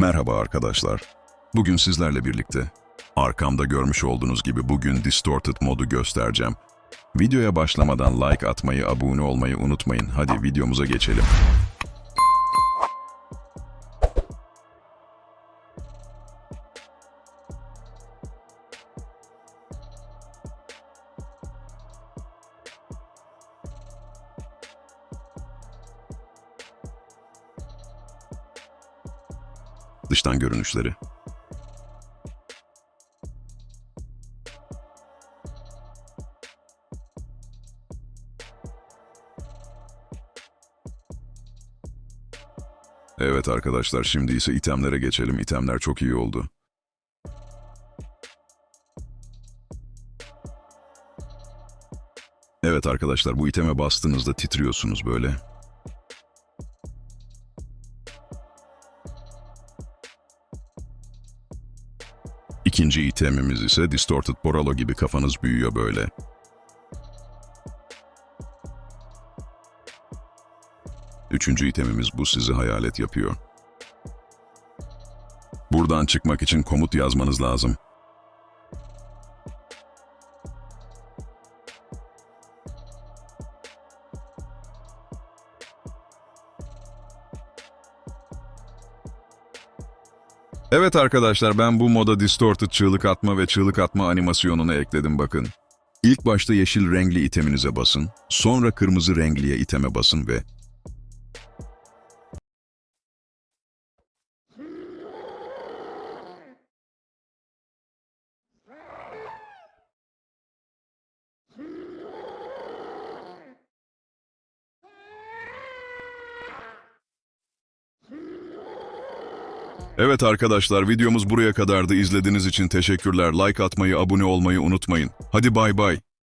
Merhaba arkadaşlar. Bugün sizlerle birlikte arkamda görmüş olduğunuz gibi bugün Distorted modu göstereceğim. Videoya başlamadan like atmayı, abone olmayı unutmayın. Hadi videomuza geçelim. Dıştan görünüşleri. Evet arkadaşlar şimdi ise itemlere geçelim. İtemler çok iyi oldu. Evet arkadaşlar bu iteme bastığınızda titriyorsunuz böyle. İkinci itemimiz ise Distorted Boralo gibi kafanız büyüyor böyle. Üçüncü itemimiz bu sizi hayalet yapıyor. Buradan çıkmak için komut yazmanız lazım. Evet arkadaşlar ben bu moda Distorted çığlık atma ve çığlık atma animasyonunu ekledim bakın. İlk başta yeşil renkli iteminize basın, sonra kırmızı renkliye iteme basın ve Evet arkadaşlar videomuz buraya kadardı. İzlediğiniz için teşekkürler. Like atmayı, abone olmayı unutmayın. Hadi bay bay.